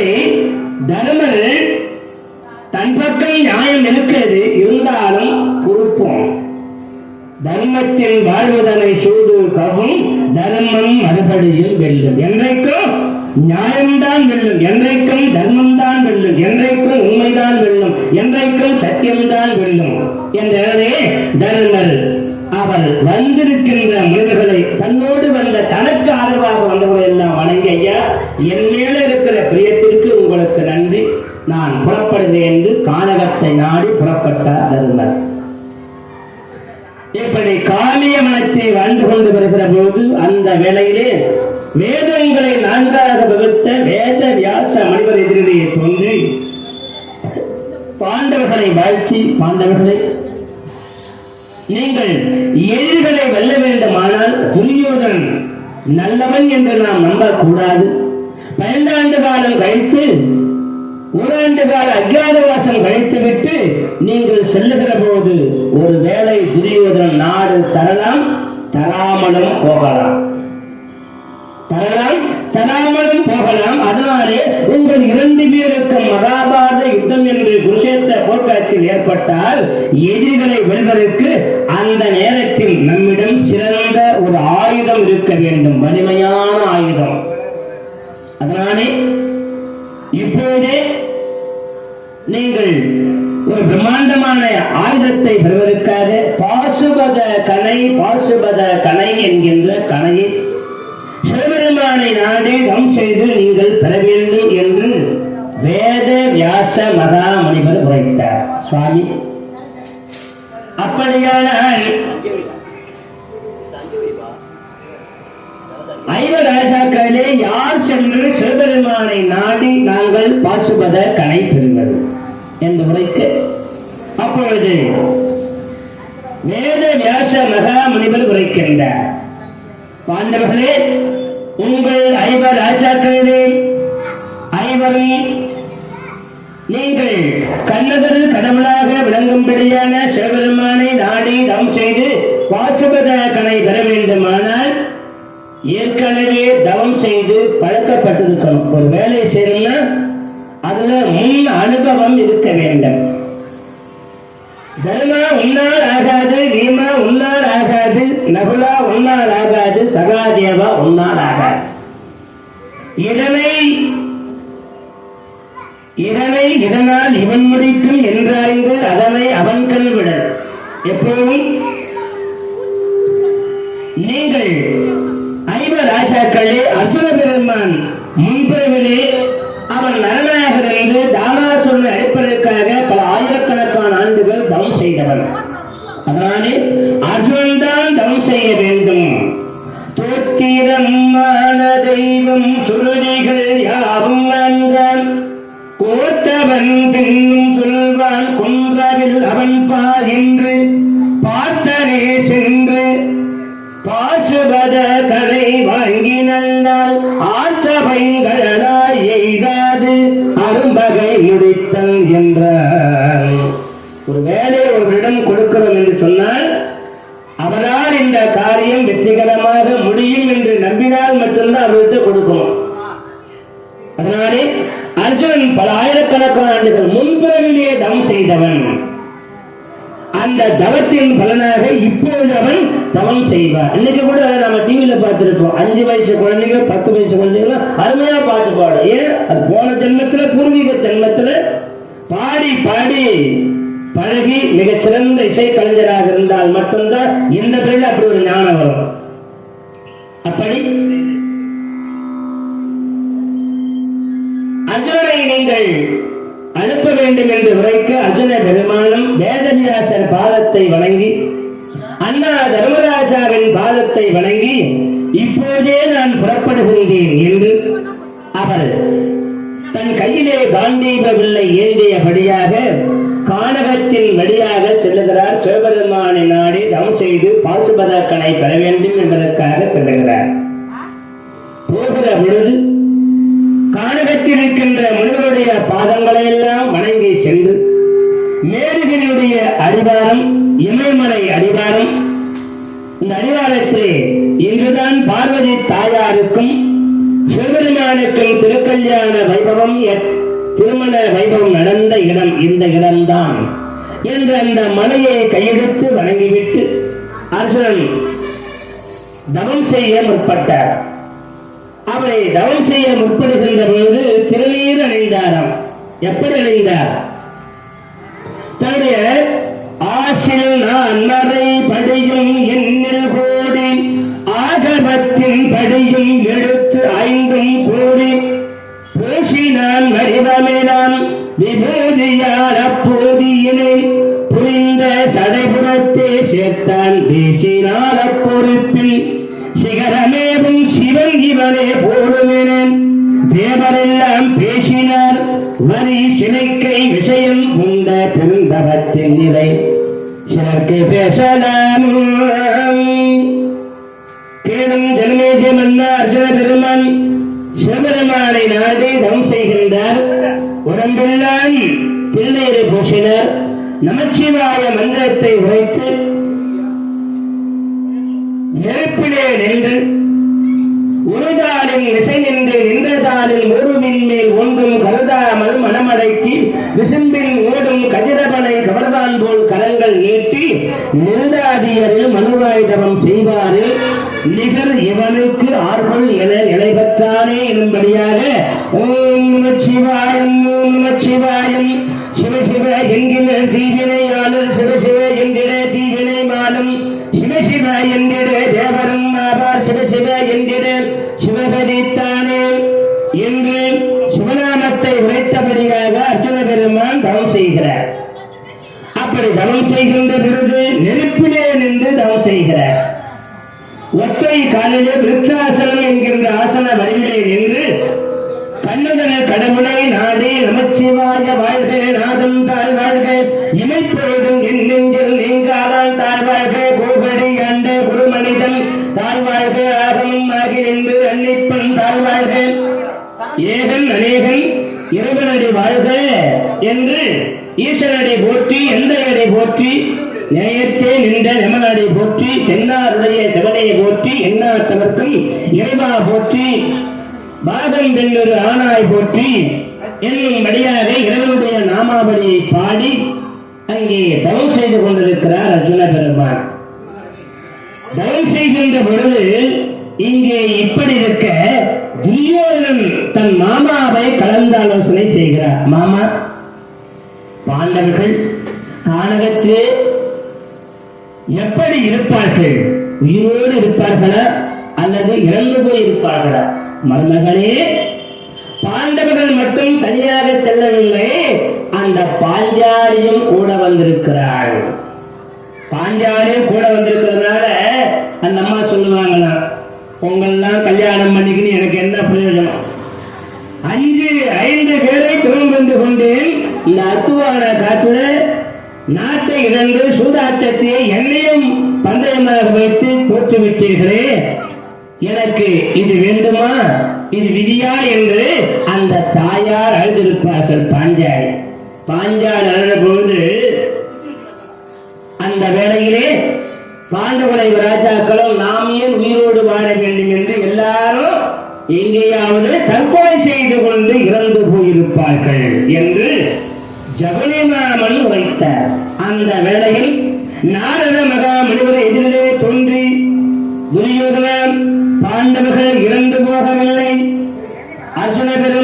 இப்படி தர்மர் தன் பக்கம் நியாயம் இருக்கிறது இருந்தாலும் பொறுப்போம். தர்மத்தில் வாழ்வதனை சூடு கவும் தர்மம் மறுபடியும் வெல்லும். என்றைக்கும் நியாயம்தான் வெல்லும். என்றைக்கும் தர்மம்தான் வெல்லும். என்றைக்கும் உண்மைதான் வெல்லும். என்றைக்கும் சத்தியம்தான் வெல்லும். என்றே தர்மர் அவர் வந்திருக்கின்ற மனிதர்களை தன்னோடு வந்த தனக்கு ஆதரவாக வந்தவர்கள் எல்லாம் வணங்கி ஐயா என் மேல இருக்கிற பிரியத்திற்கு உங்களுக்கு நன்றி நான் புறப்படுகிறேன் என்று கானகத்தை நாடி புறப்பட்டார் இப்படி காமிய மனத்தை வாழ்ந்து கொண்டு வருகிற போது அந்த வேளையிலே வேதங்களை நான்காக வகுத்த வேத வியாச மனிதர் எதிரிலேயே தோன்றி பாண்டவர்களை வாழ்த்தி பாண்டவர்களை நீங்கள் எதிரிகளை வெல்ல வேண்டுமானால் துரியோதன் நல்லவன் என்று நாம் நம்பக்கூடாது. பன்னெண்டாண்டு காலம் கழித்து ஓராண்டு கால அஜாதவாசம் கழித்துவிட்டு நீங்கள் செல்லுகிற போது ஒரு வேளை துரியோதனன் நாடு தரலாம் தராமலும் போகலாம். தரலாம் தராமலும் போகலாம். அதனாலே உங்கள் இரண்டு பேருக்கும் மகாபாரத யுத்தம் என்று குருஷேத்திர போர்க்களத்தில் ஏற்பட்டால் எதிரிகளை வெல்வதற்கு அந்த நேரத்தில் நம்மிடம் சிறந்த ஒரு ஆயுதம் இருக்க வேண்டும். வலிமையான ஆயுதம். அதனாலே ஒரு பிரம்மாண்டமான ஆயுதத்தை பெறுவதற்காக பாசுபத கணை பாசுபத கணை என்கின்ற கணையை சிவபெருமானை நாடே தம் செய்து நீங்கள் பெற வேண்டும் என்று வேத வியாச மகா முனிவர் உரைத்தார். சுவாமி அப்படியான ஐவ ராஜாக்களே யார் சென்று சிவபெருமானை நாடி நாங்கள் பாசுபத கணை பெறுவது? என்று உரைத்து அப்பொழுது வேத வியாச மகா முனிவர் உரைக்கின்றார். பாண்டவர்களே உங்கள் ஐவர் ராஜாக்களே ஐவரும் நீங்கள் கண்ணதரு கடவுளாக விளங்கும்படியான சிவபெருமானை நாடி தம் செய்து வாசுபத கணை பெற வேண்டுமானால் ஏற்கனவே தவம் செய்து பழக்கப்பட்டிருக்கணும் ஒரு வேலை செய்யணும்னா அதுல முன் அனுபவம் இருக்க வேண்டும். தர்மா உன்னால் ஆகாது வீமா உன்னால் ஆகாது நகுலா உன்னால் ஆகாது சகாதேவா உன்னால் ஆகாது. இதனை இதனை இதனால் இவன் முடிக்கும் என்றாய்ந்து அதனை அவன் கண் விட எப்போதும் நீங்கள் ஐவ ராஜாக்களே அர்ஜுன பெருமான் முன்பிறவிலே அவன் நரனாக இருந்து தானாசுரனை அழைப்பதற்காக பல ஆயிரக்கணக்கான ஆண்டுகள் தவம் செய்தவர் அதனாலே அர்ஜுன் தான் தவம் செய்ய வேண்டும். தோத்திரமான தெய்வம் சுருதிகள் யாவும் நன்றான் கோத்தவன் பின்னும் சொல்வான் கொன்றவில் அவன் என்று பார்த்தனே சென்று பாசுபத கதை வாங்கி நல்லால் ஆற்றபைங்களாய் எய்த முடித்தல் என்றார் ஒரு வேலை ஒருவரிடம் கொடுக்கிறோம் என்று சொன்னால் அவரால் இந்த காரியம் வெற்றிகரமாக முடியும் என்று நம்பினால் மட்டும்தான் அவர்கிட்ட கொடுக்கணும். அதனாலே அர்ஜுன் பல ஆயிரக்கணக்கான ஆண்டுகள் அந்த தவத்தின் பலனாக இப்பொழுது அவன் தவம் செய்வார் இன்னைக்கு கூட நம்ம டிவியில பார்த்திருக்கோம். அஞ்சு வயசு குழந்தைங்க பத்து வயசு குழந்தைங்க அருமையா பாட்டு பாடும். ஏன்? அது போன ஜென்மத்துல பூர்வீக ஜென்மத்துல பாடி பாடி பழகி மிகச்சிறந்த இசை கலைஞராக இருந்தால் மட்டும்தான் இந்த பேர்ல அப்படி ஒரு ஞானம் வரும். அப்படி அர்ஜுனனை நீங்கள் அனுப்ப வேண்டும் என்று உரைக்க அர்ஜுன பெருமானும் வேதவியாசர் பாதத்தை வணங்கி அண்ணா தர்மராஜாவின் பாதத்தை வணங்கி இப்போதே நான் புறப்படுகின்றேன் என்று அவர் தன் கையிலே காந்தீப வில்லை ஏந்தியபடியாக கானகத்தின் வழியாக செல்லுகிறார். சிவபெருமானை நாடி தவம் செய்து பாசுபதக்கனை பெற வேண்டும் என்பதற்காக செல்லுகிறார். போகிற பொழுது பாதங்களை எல்லாம் வணங்கி சென்று மேருகினுடைய அடிவாரம் இமயமலை அடிவாரம். இந்த அடிவாரத்திலே இன்றுதான் பார்வதி தாயாருக்கும் சிவபெருமானுக்கும் திருக்கல்யாண வைபவம் திருமண வைபவம் நடந்த இடம் இந்த இடம்தான் என்று அந்த மலையை கையெடுத்து வணங்கிவிட்டு அர்ஜுனன் தவம் செய்ய முற்பட்டார். அவரை தவம் செய்ய முற்படுகின்ற பொழுது திருநீர் அணிந்தாராம். எப்படி அணிந்தார் தன்னுடைய ஆசில் நான் மறை படியும் எண்ணில் கோடி ஆகமத்தின் படியும் எழுத்து ஐந்தும் கூடி பூசினான் வடிவமினான் விபூதியார் அப்போதியினை புரிந்த சடைபுறத்தே சேர்த்தான் பேசினார் அப்பொறுப்பில் சிகரமேவும் சிவன் இவனே போடுமெனன் வரி சினைக்கை விஷயம் உண்ட பெருந்தவத்தின் நிலை. சிலருக்கு பேசலாம். கேளும் ஜென்மேஜ மன்னா அர்ஜுன பெருமான் சிவபெருமானை நாடி தம் செய்கின்றார். உடம்பெல்லாம் திருநீரை பூசினார். நமச்சிவாய மந்திரத்தை உரைத்து நெருப்பிலே நின்று உருதாலின் விசை நின்று நின்றதாலில் ஒருவின் மேல் ஒன்றும் கருத கருதாமல் மனமடக்கி விசும்பில் ஓடும் கதிரவனை கவர்தான் போல் கரங்கள் நீட்டி நிருதாதியரில் மனுவாயுதவம் செய்வாரு நிகர் இவனுக்கு ஆர்வல் என நிலை பெற்றானே எனும்படியாக ஓம் சிவாயம் ஓம் சிவாயம். சிவ சிவ என்கிற தீவினையாளர் சிவ சிவ என்கிற தீவினை மாலும் சிவ சிவ என்கிற தேவரும் கண்ணதன கடவுளை நமச்சிவாய வாழ்க நாதம் தாழ் வாழ்க. இமைப்பொழுதும் என்னெங்கில் நீங்காதால் நீங்காதான் தாழ் வாழ்க. கோபடி அண்ட குருமனிதன் தாழ் வாழ்க. ஆகமும் ஆகி நின்று அன்னிப்பன் தாழ் வாழ்க. ஏகன் அநேகன் இறைவனடி வாழ்க என்று ஈஸ்வரனை போற்றி எந்தையரை போற்றி நேயத்தே நின்ற நமனடி போற்றி தென்னாருடைய சிவனையை போற்றி எண்ணா எண்ணாத்தவர்க்கும் இறைவா போற்றி பாகம் பெண்ணொரு ஆனாய் போற்றி. என்னும்படியாக இறைவனுடைய நாமாவளியை பாடி அங்கே தவம் செய்து கொண்டிருக்கிறார் அர்ஜுன பெருமான். தவம் செய்கின்ற பொழுது இங்கே இப்படி இருக்க துரியோதனன் தன் மாமாவை கலந்து ஆலோசனை செய்கிறார். மாமா பாண்டவர்கள் கானகத்தில் எப்படி இருப்பார்கள்? உயிரோடு இருப்பார்களா? அல்லது இறந்து போய் இருப்பார்களா மருமகளே பாண்டவர்கள் மட்டும் தனியாக செல்லவில்லை. அந்த பாஞ்சாலியும் கூட வந்திருக்கிறாள். பாஞ்சாலியும் கூட வந்திருக்கிறதுனால அந்த அம்மா சொல்லுவாங்களாம் பொங்கல்லாம் கல்யாணம் பண்ணிக்கின்னு எனக்கு என்ன பிரயோஜனம்? அஞ்சு ஐந்து பேரை துணம் வந்து கொண்டேன். இந்த அத்துவான காத்துல நாட்டை இழந்து சூதாட்டத்தை என்னையும் பந்தயமாக வைத்து தோற்றுவிட்டீர்களே எனக்கு இது வேண்டுமா? இது விதியா என்று அந்த தாயார் அழுதிருப்பார்கள் பாஞ்சாய் பாஞ்சாலி அழுத பொழுது அந்த வேளையிலே பாண்டவனை ராஜாக்களும் நாம் ஏன் உயிரோடு வாழ வேண்டும் என்று எல்லாரும் எங்கேயாவது தற்கொலை செய்து கொண்டு இறந்து போயிருப்பார்கள் என்று ஜபனிமாமன் உரைத்தார். அந்த வேளையில் நாரத மகா முழுவதும் எதிரிலே தோன்றி துரியோதன பாண்டவர்கள் இறந்து போகவில்லை. அர்ஜுன பெருமான்